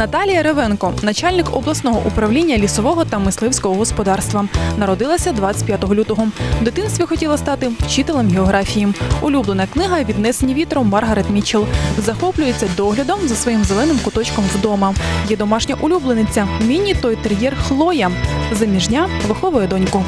Наталія Ревенко, начальник обласного управління лісового та мисливського господарства. Народилася 25 лютого. В дитинстві хотіла стати вчителем географії. Улюблена книга Віднесені вітром Маргарет Мітчелл. Захоплюється доглядом за своїм зеленим куточком вдома. Є домашня улюблениця. Міні той тер'єр Хлоя. Заміжня виховує доньку.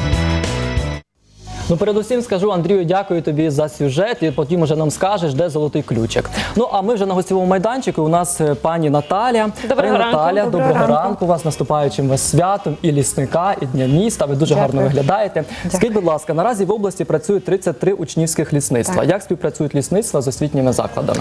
Ну, передусім скажу Андрію, дякую тобі за сюжет. І потім уже нам скажеш, де золотий ключик. Ну а ми вже на гостєвому майданчику. У нас е, пані Наталя. Доброго Пані ранку. Наталя, Доброго доброго, ранку. ранку. Вас наступаючим вас святом і лісника, і дня міста. Ви дуже гарно виглядаєте. Скажіть, будь ласка, наразі в області працює 33 учнівських лісництва. Так. Як співпрацюють лісництва з освітніми закладами?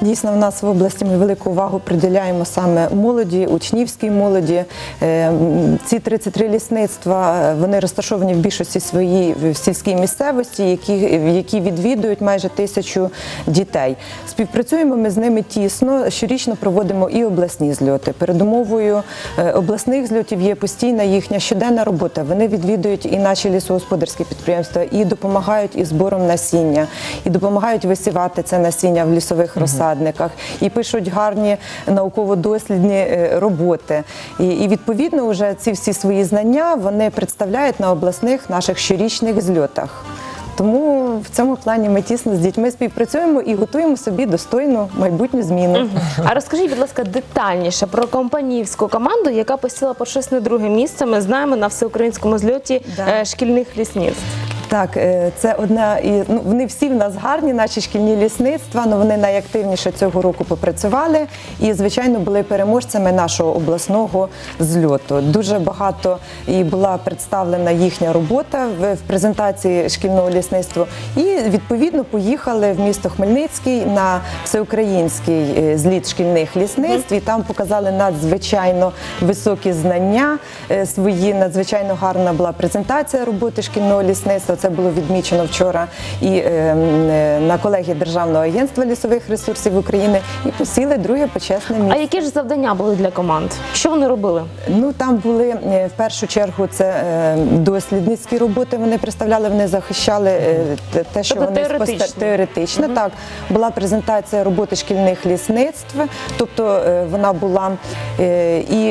Дійсно, в нас в області ми велику увагу приділяємо саме молоді, учнівській молоді. Е, м, Ці 33 лісництва е, вони розташовані в більшості своїй в сільській місцевості, які, які відвідують майже тисячу дітей. Співпрацюємо ми з ними тісно. Щорічно проводимо і обласні зльоти. Передумовою е, обласних зльотів є постійна їхня щоденна робота. Вони відвідують і наші лісогосподарські підприємства, і допомагають із збором насіння, і допомагають висівати це насіння в лісових розсадниках, і пишуть гарні науково-дослідні е, роботи. І, і відповідно вже ці всі свої знання вони представляють на обласних наших щорічних зльотах. Тому в цьому плані ми тісно з дітьми співпрацюємо і готуємо собі достойну майбутню зміну. А розкажіть, будь ласка, детальніше про компанівську команду, яка посіла почесне друге місце. Ми знаємо на всеукраїнському зльоті Да. е, шкільних лісництв. Так, е, це одна і ну вони всі в нас гарні, наші шкільні лісництва. Ну вони найактивніше цього року попрацювали і, звичайно, були переможцями нашого обласного зльоту. Дуже багато і була представлена їхня робота в, в презентації шкільного лісництва. І відповідно поїхали в місто Хмельницький на всеукраїнський е, зліт шкільних лісництв. І там показали надзвичайно високі знання е, свої. Надзвичайно гарна була презентація роботи шкільного лісництва. Це було відмічено вчора і е, е, на колегії Державного агентства лісових ресурсів України і посіли друге почесне А які ж завдання були для команд? Що вони робили? Ну там були е, в першу чергу це дослідницькі роботи. Вони представляли, вони захищали те- що Тобто вони теоретично. Так була презентація роботи шкільних лісництв, тобто вона була і,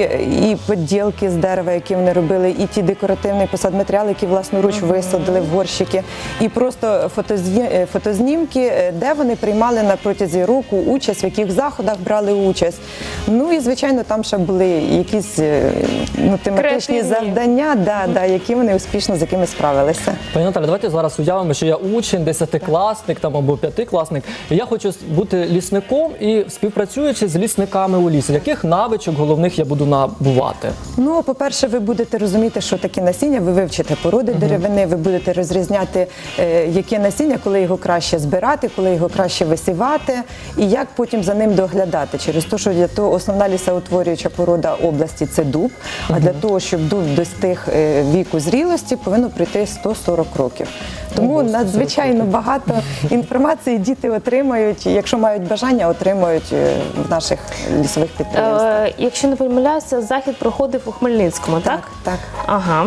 і поділки з дерева, які вони робили, і ті декоративні посадматеріали, які власноруч висадили в горщики, і просто е, фотознімки, е, де вони приймали на протязі року участь, в яких заходах брали участь. Ну і звичайно, там ще були якісь е, ну, тематичні завдання, да, да, які вони успішно з якими справилися. Пані Наталя, давайте зараз уявимо, що я учень, десятикласник там або п'ятикласник. І я хочу бути лісником і співпрацюючи з лісниками у лісі. Яких навичок головних я буду набувати? Ну, по-перше, ви будете розуміти, що таке насіння, ви вивчите породи деревини, ви будете розрізняти, е, яке насіння, коли його краще збирати, коли його краще висівати, і як потім за ним доглядати. Через те, що для того основна лісоутворююча порода області це дуб. А для того, щоб дуб достиг е, віку зрілості, повинно прийти 140 років. Тому Ого, 140 надзвичайно багато інформації діти отримають, якщо мають бажання, отримують е, в наших лісових підприємствах. Е, якщо не помиляюся, захід проходив у Хмельницькому, так? так. Ага.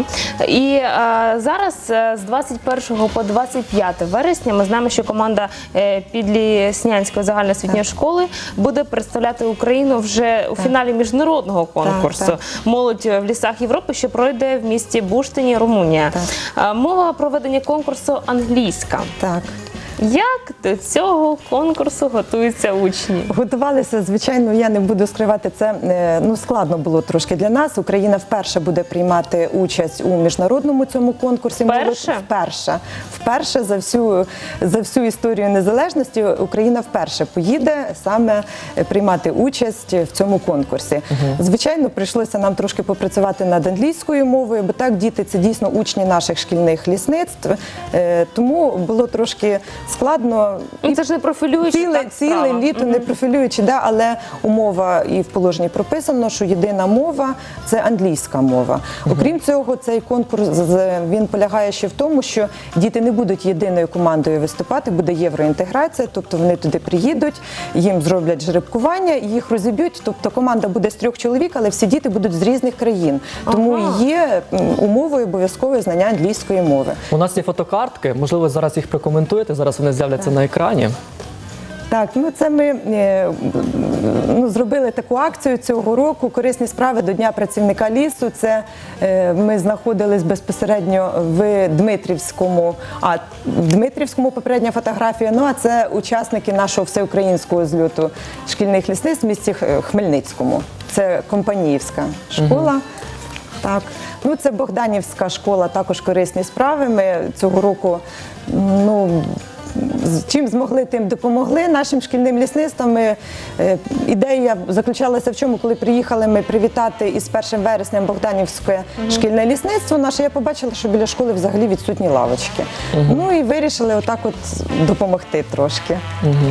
І е, зараз е, з 21 по 25 вересня ми знаємо, що команда е, Підліснянської загальноосвітньої школи буде представляти Україну вже у фіналі міжнародного конкурсу так. Молодь в лісах Європи, що пройде в місті Буштині, Румунія. Е, Мова проведення конкурсу англійська. Так. Як до цього конкурсу готуються учні? Готувалися, звичайно, я не буду скривати це. е, Ну складно було трошки для нас. Україна вперше буде приймати участь у міжнародному цьому конкурсі. Вперше? Вперше. Вперше за всю за всю історію незалежності Україна вперше поїде саме приймати участь в цьому конкурсі. Звичайно, прийшлося нам трошки попрацювати над англійською мовою, бо так діти це дійсно учні наших шкільних лісництв. Е, Тому було трошки складно. Ну, це ж не профілюючи Ціле, так ціле літо не профілюючи, да, але умова і в положенні прописано, що єдина мова це англійська мова. Окрім цього, цей конкурс він полягає ще в тому, що діти не будуть єдиною командою виступати, буде євроінтеграція, тобто вони туди приїдуть, їм зроблять жеребкування, їх розіб'ють. Тобто команда буде з трьох чоловік, але всі діти будуть з різних країн. Тому Ага. є умовою обов'язкове знання англійської мови. У нас є фотокартки, можливо, зараз їх прокоментуєте. Зараз вони з'являться на екрані. Так, ну це ми е, ну, зробили таку акцію цього року. Корисні справи до Дня працівника лісу. Це е, ми знаходились безпосередньо в Дмитрівському, а в Дмитрівському попередня фотографія. Ну а це учасники нашого всеукраїнського зльоту шкільних лісництв в місті Хмельницькому. Це компаніївська школа. Так, ну це Богданівська школа, також корисні справи. Ми цього року ну. Чим змогли, тим допомогли нашим шкільним лісництвам. Ми, е, ідея заключалася в чому, коли приїхали ми привітати із 1 вереснем Богданівське шкільне лісництво наше. Я побачила, що біля школи взагалі відсутні лавочки. Ну і вирішили отак от допомогти трошки.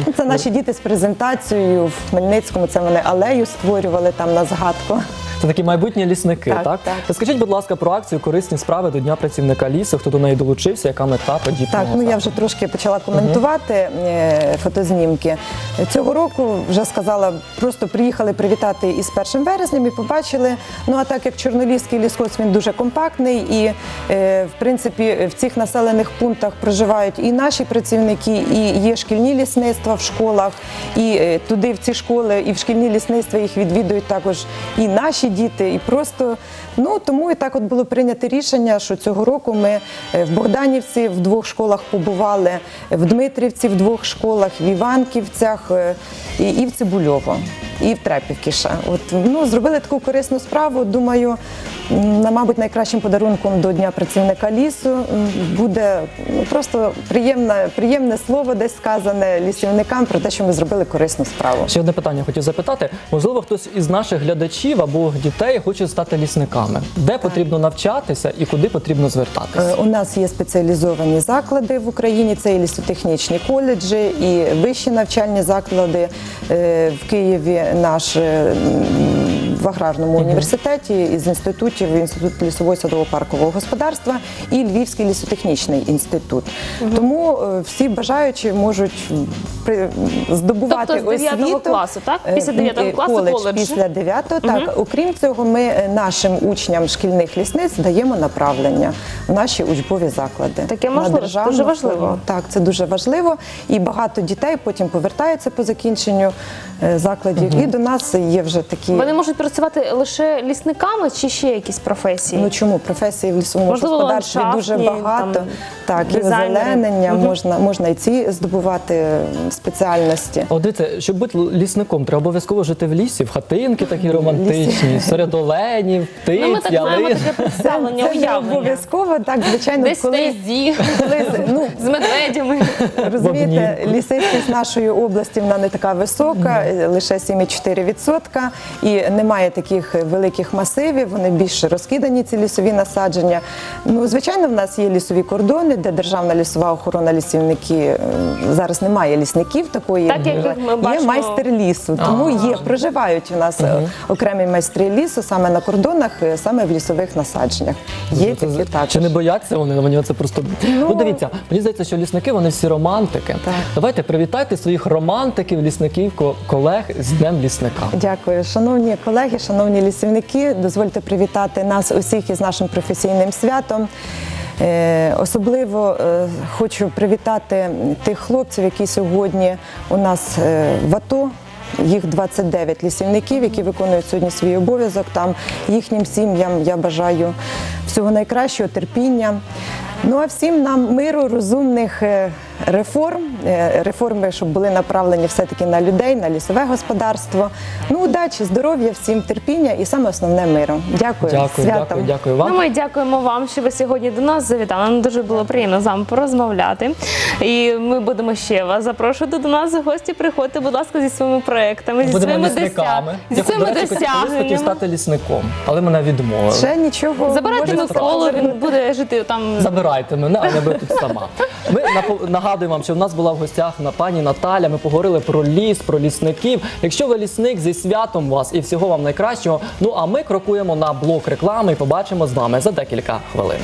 Ну, Це наші діти з презентацією в Хмельницькому. Це вони алею створювали там на згадку. Це такі майбутні лісники, так? Так, так. Розкажіть, будь ласка, про акцію корисні справи до Дня працівника лісу. Хто до неї долучився, яка мета подібного? Так, ну я вже трошки почала коментувати е, фотознімки. Цього року вже сказала, просто приїхали привітати із 1 вереснем і побачили. Ну а так як Чорноліський лісхоз він дуже компактний, і е, в принципі в цих населених пунктах проживають і наші працівники, і є шкільні лісництва в школах, і е, туди в ці школи, і в шкільні лісництва їх відвідують також і наші діти, і просто ну тому і так от було прийнято рішення, що цього року ми е, в Богданівці в двох школах побували, в Дмитрівці в двох школах, в Іванківцях е, і, і в Цибульово. І в Трепівці. От ну зробили таку корисну справу. Думаю, на мабуть, найкращим подарунком до Дня працівника лісу буде ну, просто приємне, приємне слово, десь сказане лісівникам про те, що ми зробили корисну справу. Ще одне питання хотів запитати. Можливо, хтось із наших глядачів або дітей хоче стати лісниками. Де потрібно навчатися і куди потрібно звертатися? Е, У нас є спеціалізовані заклади в Україні, це і лісотехнічні коледжі, і вищі навчальні заклади Е, в Києві. Наш е, в аграрному університеті із інститутів інститут лісового садово-паркового господарства і Львівський лісотехнічний інститут. Тому е, всі бажаючі можуть при- здобувати Тобто з 9 освіту. класу, так? Після 9 е, класу коледж коледж. після 9 так. Окрім цього, ми е, нашим учням шкільних лісництв даємо направлення в наші учбові заклади. Таке можливо, це дуже важливо. Так, це дуже важливо. І багато дітей потім повертаються по закінченню е, закладів. І до нас є вже такі. Вони можуть працювати лише лісниками чи ще якісь професії? Ну чому професії в лісовому Можливо, господарстві дуже багато. там, так, і озеленення можна, можна і ці здобувати спеціальності. От дивіться, щоб бути лісником, треба обов'язково жити в лісі, в хатинки такі романтичні, серед оленів, птиць, Ну, ми так маємо ялин. таке представлення, Це не уявлення. обов'язково, так, звичайно, Десь коли, стезі, коли ну, з медведями. Розумієте, лісистість нашої області вона не така висока, лише 7,4%. І немає таких великих масивів, вони більш розкидані, ці лісові насадження. Ну, звичайно, в нас є лісові кордони, де Державна лісова охорона лісівники. е, Зараз немає лісників такої. Так, як ми є бачимо. майстер лісу, тому є, проживають у нас е, окремі майстри лісу саме на кордонах, е, саме в лісових насадженнях. Є Ну, Це- такі також. Чи не бояться вони? Мені це просто ну, дивіться. Мені здається, що лісники вони всі романтики. Так. Давайте привітайте своїх романтиків, лісників, колег з Днем лісника. Дякую, шановні колеги, шановні лісівники. Дозвольте привітати нас усіх із нашим професійним святом. Е, Особливо е, хочу привітати тих хлопців, які сьогодні у нас в АТО. Їх 29 лісівників, які виконують сьогодні свій обов'язок. Там їхнім сім'ям я бажаю всього найкращого, терпіння. Ну а всім нам миру, розумних е, реформ, е, реформи, щоб були направлені все-таки на людей, на лісове господарство. Ну, удачі, здоров'я, всім терпіння і саме основне миру. Дякую. Дякую, Святом. дякую, дякую вам. Ну, ми дякуємо вам, що ви сьогодні до нас завітали. Нам дуже було приємно з вами порозмовляти. І ми будемо ще вас запрошувати до нас в гості. Приходьте, будь ласка, зі своїми проектами, зі Будемо своїми лісниками. досяг... зі своїми до речі, хотів стати лісником, але мене відмовили. Ще нічого. Забирайте Миколу, він буде жити там. Забирайте мене, а не ви тут сама. Ми нагадуємо вам, що в нас була в гостях на пані Наталя. Ми поговорили про ліс, про лісників. Якщо ви лісник зі святом вас і всього вам найкращого. Ну а ми крокуємо на блок реклами і побачимо з вами за декілька хвилин.